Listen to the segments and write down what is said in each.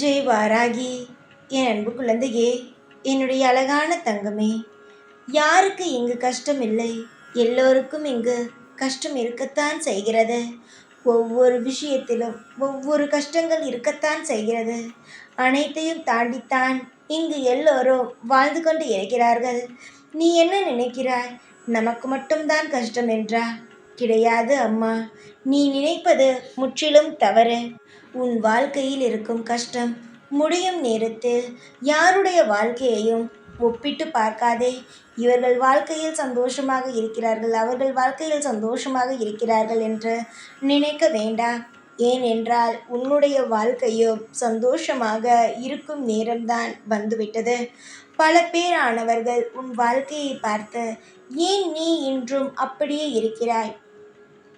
ஜெய் வாராகி. என் அன்பு குழந்தையே என்னுடைய அழகான தங்கமே யாருக்கு இங்கு கஷ்டம் இல்லை எல்லோருக்கும் இங்கு கஷ்டம் இருக்கத்தான் செய்கிறது. ஒவ்வொரு விஷயத்திலும் ஒவ்வொரு கஷ்டங்கள் இருக்கத்தான் செய்கிறது. அனைத்தையும் தாண்டித்தான் இங்கு எல்லோரும் வாழ்ந்து கொண்டு இருக்கிறார்கள். நீ என்ன நினைக்கிறாய்? நமக்கு மட்டும்தான் கஷ்டம் என்றா? கிடையாது அம்மா. நீ நினைப்பது முற்றிலும் தவறு. உன் வாழ்க்கையில் இருக்கும் கஷ்டம் முடியும் நேரத்தில். யாருடைய வாழ்க்கையையும் ஒப்பிட்டு பார்க்காதே. இவர்கள் வாழ்க்கையில் சந்தோஷமாக இருக்கிறார்கள் அவர்கள் வாழ்க்கையில் சந்தோஷமாக இருக்கிறார்கள் என்று நினைக்க வேண்டாம். ஏனென்றால் உன்னுடைய வாழ்க்கையும் சந்தோஷமாக இருக்கும் நேரம்தான் வந்துவிட்டது. பல பேரானவர்கள் உன் வாழ்க்கையை பார்த்து ஏன் நீ இன்றும் அப்படியே இருக்கிறாய்?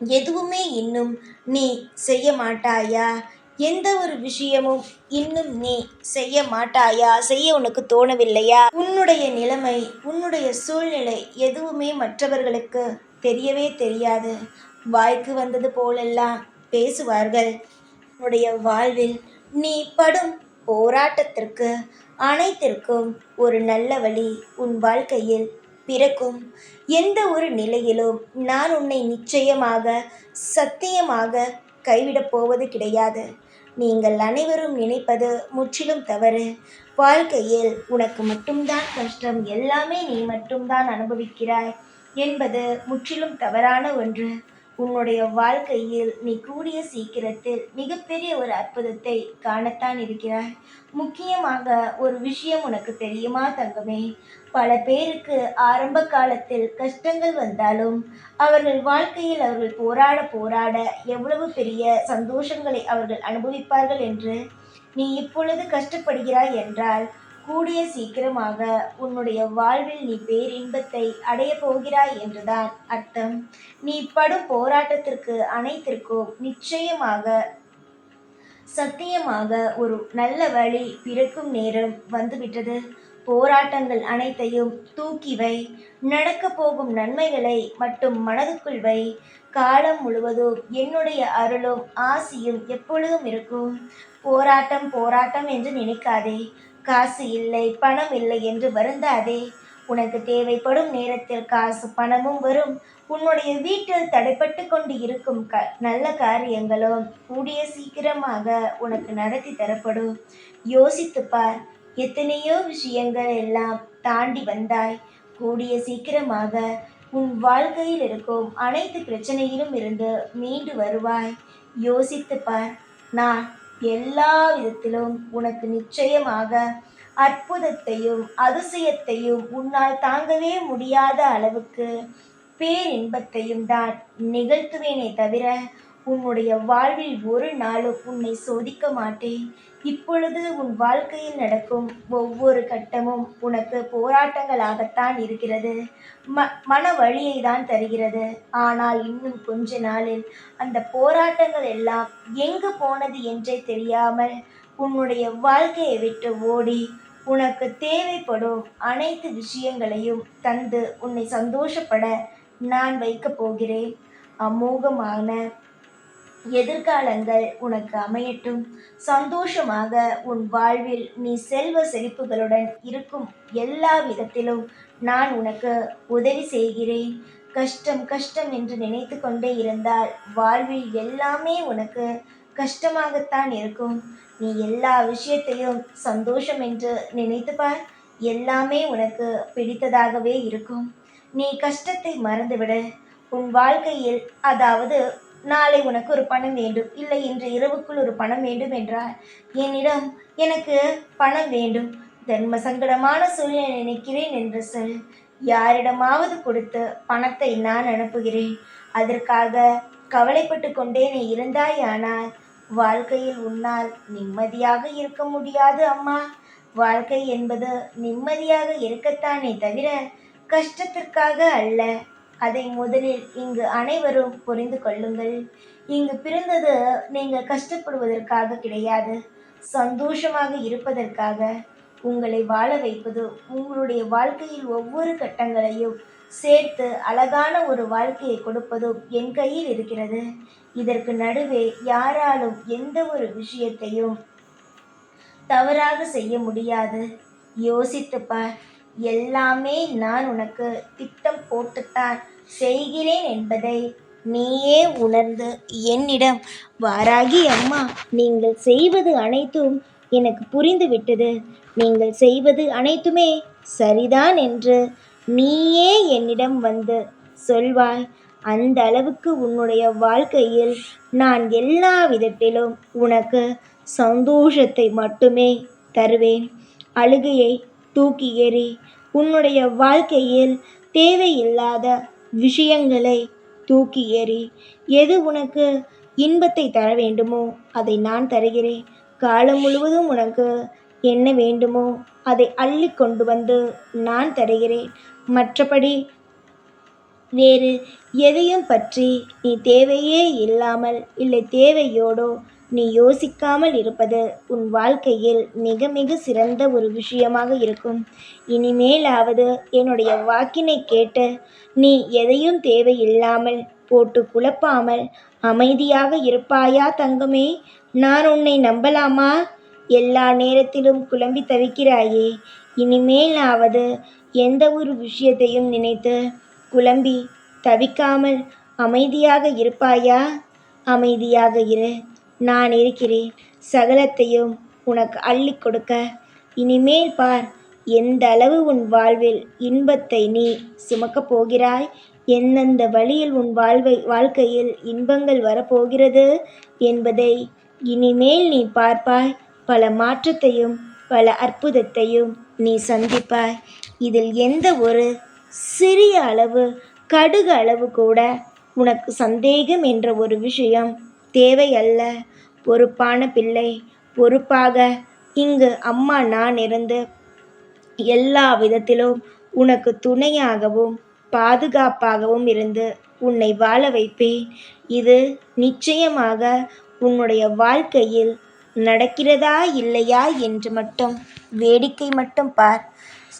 எதுவுமே இன்னும் நீ செய்ய மாட்டாயா? எந்த ஒரு விஷயமும் இன்னும் நீ செய்ய மாட்டாயா? செய்ய உனக்கு தோணவில்லையா? உன்னுடைய நிலைமை உன்னுடைய சூழ்நிலை எதுவுமே மற்றவர்களுக்கு தெரியவே தெரியாது. வாய்க்கு வந்தது போலெல்லாம் பேசுவார்கள். உன்னுடைய வாழ்வில் நீ படும் போராட்டத்திற்கு அனைத்திற்கும் ஒரு நல்ல வழி உன் வாழ்க்கையில் பிறக்கும். எந்த ஒரு நிலையிலும் நான் உன்னை நிச்சயமாக சத்தியமாக கைவிடப் போவது கிடையாது. நீங்கள் அனைவரும் நினைப்பது முற்றிலும் தவறு. வாழ்க்கையில் உனக்கு மட்டும்தான் கஷ்டம் எல்லாமே நீ மட்டும்தான் அனுபவிக்கிறாய் என்பது முற்றிலும் தவறான ஒன்று. உன்னுடைய வாழ்க்கையில் நீ கூடிய சீக்கிரத்தில் மிகப்பெரிய ஒரு அற்புதத்தை காணத்தான் இருக்கிறாய். முக்கியமாக ஒரு விஷயம் உனக்கு தெரியுமா தங்கமே? பல பேருக்கு ஆரம்ப காலத்தில் கஷ்டங்கள் வந்தாலும் அவர்கள் வாழ்க்கையில் அவர்கள் போராட போராட எவ்வளவு பெரிய சந்தோஷங்களை அவர்கள் அனுபவிப்பார்கள் என்று நீ இப்பொழுது கஷ்டப்படுகிறாய் என்றால் கூடிய சீக்கிரமாக உன்னுடைய வாழ்வில் நீ பேரின்பத்தை அடையப் போகிறாய் என்றுதான் அர்த்தம். நீ படும் போராட்டத்திற்கு அனைத்திற்கும் நிச்சயமாக சத்தியமாக ஒரு நல்ல வழி பிறக்கும் நேரம் வந்துவிட்டது. போராட்டங்கள் அனைத்தையும் தூக்கி வை. நடக்கப் போகும் நன்மைகளை மட்டும் மனதுக்குள் வை. காலம் முழுவதும் என்னுடைய அருளும் ஆசியும் எப்பொழுதும் இருக்கும். போராட்டம் போராட்டம் என்று நினைக்காதே. காசு இல்லை பணம் இல்லை என்று வருந்தாதே. உனக்கு தேவைப்படும் நேரத்தில் காசு பணமும் வரும். உன்னுடைய வீட்டில் தடைப்பட்டு கொண்டு இருக்கும் க நல்ல காரியங்களும் கூடிய சீக்கிரமாக உனக்கு நடத்தி தரப்படும். யோசித்து பார் எத்தனையோ விஷயங்கள் எல்லாம் தாண்டி வந்தாய். கூடிய சீக்கிரமாக உன் வாழ்க்கையில் இருக்கும் அனைத்து பிரச்சனையிலும் இருந்து மீண்டு வருவாய். யோசித்து பார் நான் எல்லா விதத்திலும் உனக்கு நிச்சயமாக அற்புதத்தையும் அதிசயத்தையும் உன்னால் தாங்கவே முடியாத அளவுக்கு பேரின்பத்தையும் தான் நிகழ்த்துவேனே தவிர உன்னுடைய வாழ்வில் ஒரு நாளும் உன்னை சோதிக்க மாட்டேன். இப்பொழுது உன் வாழ்க்கையில் நடக்கும் ஒவ்வொரு கட்டமும் உனக்கு போராட்டங்களாகத்தான் இருக்கிறது. ம மன வழியை தான் தருகிறது. ஆனால் இன்னும் கொஞ்ச நாளில் அந்த போராட்டங்கள் எல்லாம் எங்கு போனது என்றே தெரியாமல் உன்னுடைய வாழ்க்கையை விட்டு ஓடி உனக்கு தேவைப்படும் அனைத்து விஷயங்களையும் தந்து உன்னை சந்தோஷப்பட நான் வைக்கப் போகிறேன். அமோகமான எதிர்காலங்கள் உனக்கு அமையட்டும். சந்தோஷமாக உன் வாழ்வில் நீ செல்வ செழிப்புகளுடன் இருக்கும் எல்லா விதத்திலும் நான் உனக்கு உதவி செய்கிறேன். கஷ்டம் கஷ்டம் என்று நினைத்து கொண்டே இருந்தால் வாழ்வில் எல்லாமே உனக்கு கஷ்டமாகத்தான் இருக்கும். நீ எல்லா விஷயத்தையும் சந்தோஷம் என்று நினைத்து பார். எல்லாமே உனக்கு பிடித்ததாகவே இருக்கும். நீ கஷ்டத்தை மறந்துவிடு. உன் வாழ்க்கையில் அதாவது நாளை உனக்கு ஒரு பணம் வேண்டும். இல்லை இன்று இரவுக்குள் ஒரு பணம் வேண்டும் என்றால் என்னிடம் எனக்கு பணம் வேண்டும். தர்ம சங்கடமான சூழ்நிலை நினைக்கிறேன் என்று சொல். யாரிடமாவது கொடுத்து பணத்தை நான் அனுப்புகிறேன். அதற்காக கவலைப்பட்டு கொண்டே நீ இருந்தாயானால் வாழ்க்கையில் உன்னால் நிம்மதியாக இருக்க முடியாது அம்மா. வாழ்க்கை என்பது நிம்மதியாக இருக்கத்தானே தவிர கஷ்டத்திற்காக அல்ல. அதை முதலில் இங்கு அனைவரும் புரிந்து கொள்ளுங்கள். இங்கு பிறந்தது நீங்கள் கஷ்டப்படுவதற்காக கிடையாது சந்தோஷமாக இருப்பதற்காக. உங்களை வாழ வைப்பது உங்களுடைய வாழ்க்கையில் ஒவ்வொரு கட்டங்களையும் சேர்த்து அழகான ஒரு வாழ்க்கையை கொடுப்பதும் என் கையில் இருக்கிறது. இதற்கு நடுவே யாராலும் எந்த ஒரு விஷயத்தையும் தவறாக செய்ய முடியாது. யோசித்துப்பார் எல்லாமே நான் உனக்கு திட்டம் போட்டுத்தான் செய்கிறேன் என்பதை நீயே உணர்ந்து என்னிடம் வாராகி அம்மா நீங்கள் செய்வது அனைத்தும் எனக்கு புரிந்துவிட்டது. நீங்கள் செய்வது அனைத்துமே சரிதான் என்று நீயே என்னிடம் வந்து சொல்வாய். அந்த அளவுக்கு உன்னுடைய வாழ்க்கையில் நான் எல்லா விதத்திலும் உனக்கு சந்தோஷத்தை மட்டுமே தருவேன். அழுகையை தூக்கி எறி உன்னுடைய வாழ்க்கையில் தேவையில்லாத விஷயங்களை தூக்கி எறி எது உனக்கு இன்பத்தை தர வேண்டுமோ அதை நான் தருகிறேன். காலம் முழுவதும் உனக்கு என்ன வேண்டுமோ அதை அள்ளி கொண்டு வந்து நான் தருகிறேன். மற்றபடி வேறு எதையும் பற்றி நீ தேவையே இல்லாமல் இல்லை தேவையோடோ நீ யோசிக்காமல் இருப்பது உன் வாழ்க்கையில் மிக மிக சிறந்த ஒரு விஷயமாக இருக்கும். இனிமேலாவது என்னுடைய வாக்கினை கேட்டு நீ எதையும் தேவையில்லாமல் போட்டு குழப்பாமல் அமைதியாக இருப்பாயா தங்கமே? நான் உன்னை நம்பலாமா? எல்லா நேரத்திலும் குழம்பி தவிக்கிறாயே. இனிமேலாவது எந்த ஒரு விஷயத்தையும் நினைத்து குழம்பி தவிக்காமல் அமைதியாக இருப்பாயா? அமைதியாக இரு. நான் இருக்கிறேன். சகலத்தையும் உனக்கு அள்ளி கொடுக்க. இனிமேல் பார் எந்த அளவு உன் வாழ்வில் இன்பத்தை நீ சுமக்கப் போகிறாய்? எந்தெந்த வழியில் உன் வாழ்வை வாழ்க்கையில் இன்பங்கள் வரப்போகிறது என்பதை இனிமேல் நீ பார்ப்பாய். பல மாற்றத்தையும் பல அற்புதத்தையும் நீ சந்திப்பாய். இதில் எந்த ஒரு சிறிய அளவு கடுகு அளவு கூட உனக்கு சந்தேகம் என்ற ஒரு விஷயம் தேவையல்ல. பொறுப்பான பிள்ளை. பொறுப்பாக இங்கு அம்மா நான் இருந்து எல்லா விதத்திலும் உனக்கு துணையாகவும் பாதுகாப்பாகவும் இருந்து உன்னை வாழ வைப்பேன். இது நிச்சயமாக உன்னுடைய வாழ்க்கையில் நடக்கிறதா இல்லையா என்று மட்டும் வேடிக்கை மட்டும் பார்.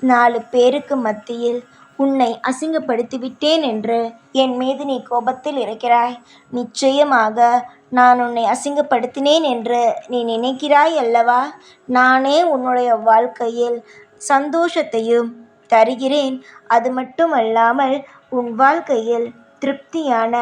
நாலு பேருக்கு மத்தியில் உன்னை அசிங்கப்படுத்திவிட்டேன் என்று என் மீது நீ கோபத்தில் இருக்கிறாய். நிச்சயமாக நான் உன்னை அசிங்கப்படுத்தினேன் என்று நீ நினைக்கிறாய் அல்லவா? நானே உன்னுடைய வாழ்க்கையில் சந்தோஷத்தையும் தருகிறேன். அது மட்டுமல்லாமல் உன் வாழ்க்கையில் திருப்தியான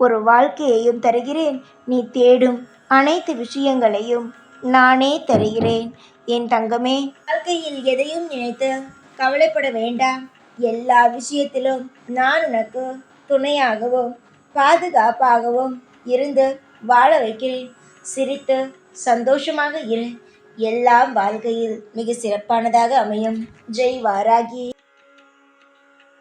ஒரு வாழ்க்கையையும் தருகிறேன். நீ தேடும் அனைத்து விஷயங்களையும் நானே தருகிறேன். என் தங்கமே வாழ்க்கையில் எதையும் நினைத்து கவலைப்பட வேண்டாம். எல்லா விஷயத்திலும் நான் உனக்கு துணையாகவும் பாதுகாப்பாகவும் இருந்து வாழ வைக்கிறேன். சிரித்து சந்தோஷமாக இரு. எல்லாம் வாழ்க்கையில் மிக சிறப்பானதாக அமையும். ஜெய் வாராகி.